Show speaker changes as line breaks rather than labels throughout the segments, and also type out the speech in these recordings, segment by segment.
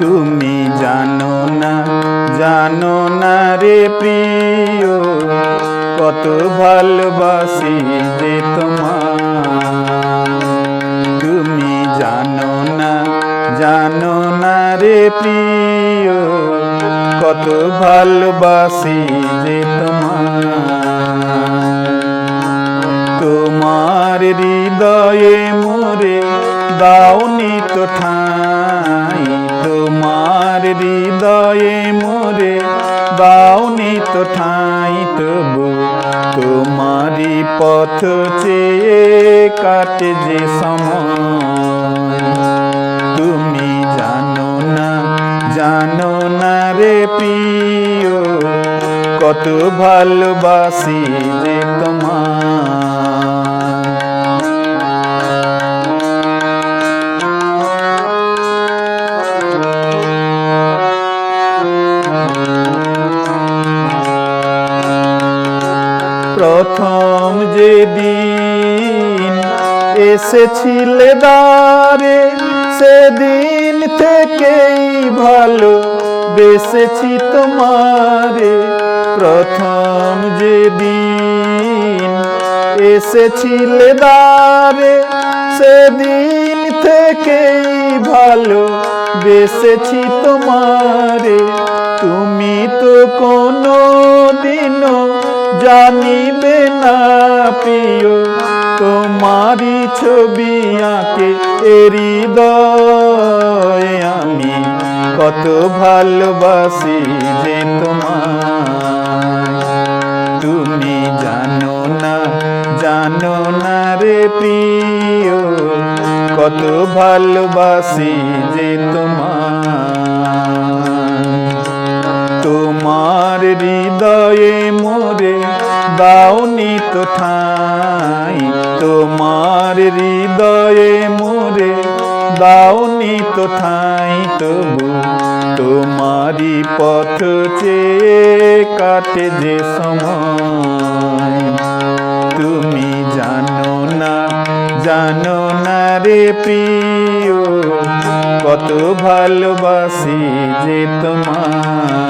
তুমি জানো না জানো না রে প্রিয়, কত ভালোবাসি যে তোমার তুমি জানো না জানো না রে প্রিয়, কত ভালোবাসি যে তোমার তোমার হৃদয়ে হৃদয়ে মোরে দাওনি তো ঠাই তবু। তোমারই পথ চেয়ে কাটে যে সময়। তুমি জানো না জানো না রে প্রিয়, কত ভালোবাসি যে তোমার প্রথম যেদিন এসেছিলে দারে সেদিন থেকেই ভালো বেসেছি তোমারে। প্রথম যেদিন এসেছিলে দারে সেদিন থেকেই ভালো বেসেছি তোমারে। তুমি তো কোনো দিনও জানিবে না প্রিয়, তোমারই ছবি আঁকে হৃদয় আমি। কত ভালোবাসি যে তোমার তুমি জানো না জানো না রে প্রিয়, কত ভালোবাসি যে তোমার তোমার হৃদয়ে মোরে দাওনি তো ঠাই তোমার হৃদয়ে মোরে দাওনি তো ঠাই তবু তোমারই পথ চেয়ে কাটে যে সময়। তুমি জানো না জানো না রে প্রিয়, কত ভালোবাসি যে তোমার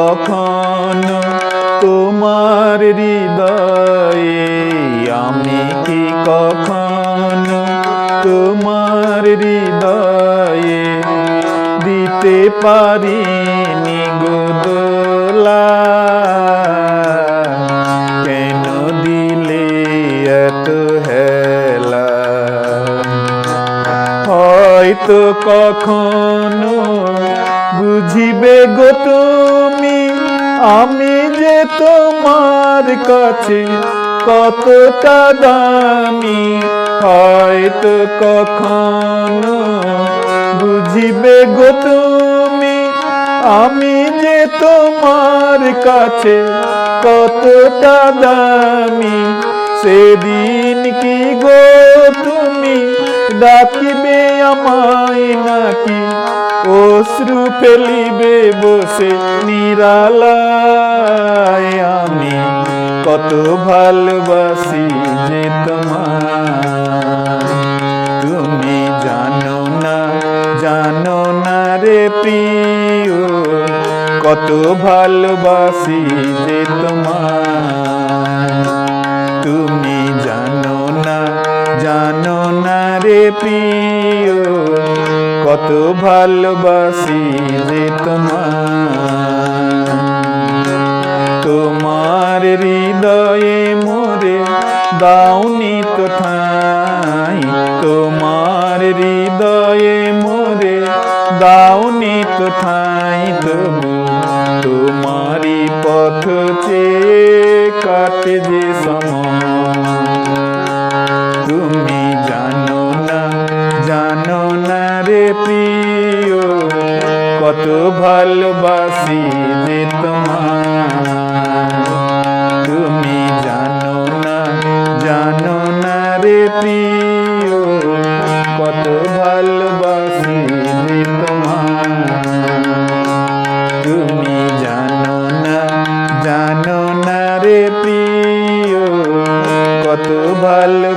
কখনো তোমার হৃদয়ে আমি কি কখন তোমার হৃদয়ে দিতে পারি নিগোদলা কেন দিলে এত হেলা? হয়তো কখনো বুঝিবে গো আমি যে তোমার কাছে কতটা দামি, হয়তো কখনো বুঝিবে গো তুমি, আমি যে তোমার কাছে কতটা দামি, সেদিন কি গো ডাকিবে আমায় নাকি? অশ্রু ফেলিবে বসে নিরালায় আমি। কত ভালোবাসি যে তোমার তুমি জানো না জানো না রে প্রিয়। কত ভালোবাসি যে তোমার তুমি রে প্রিয়, কত ভালোবাসি যে তোমার তোমার হৃদয়ে মোরে দাউনি তো ঠাই। তোমার হৃদয়ে মোরে দাউনি তো ঠাই। তবু তোমারই পথ চেয়ে কাটে যে জানো না রে প্রিয়, কত ভালোবাসি যে তোমার তুমি জানো না জানো না রে প্রিয়, কত ভালোবাসি যে তোমার তুমি জানো না জানো না রে প্রিয়, কত ভালো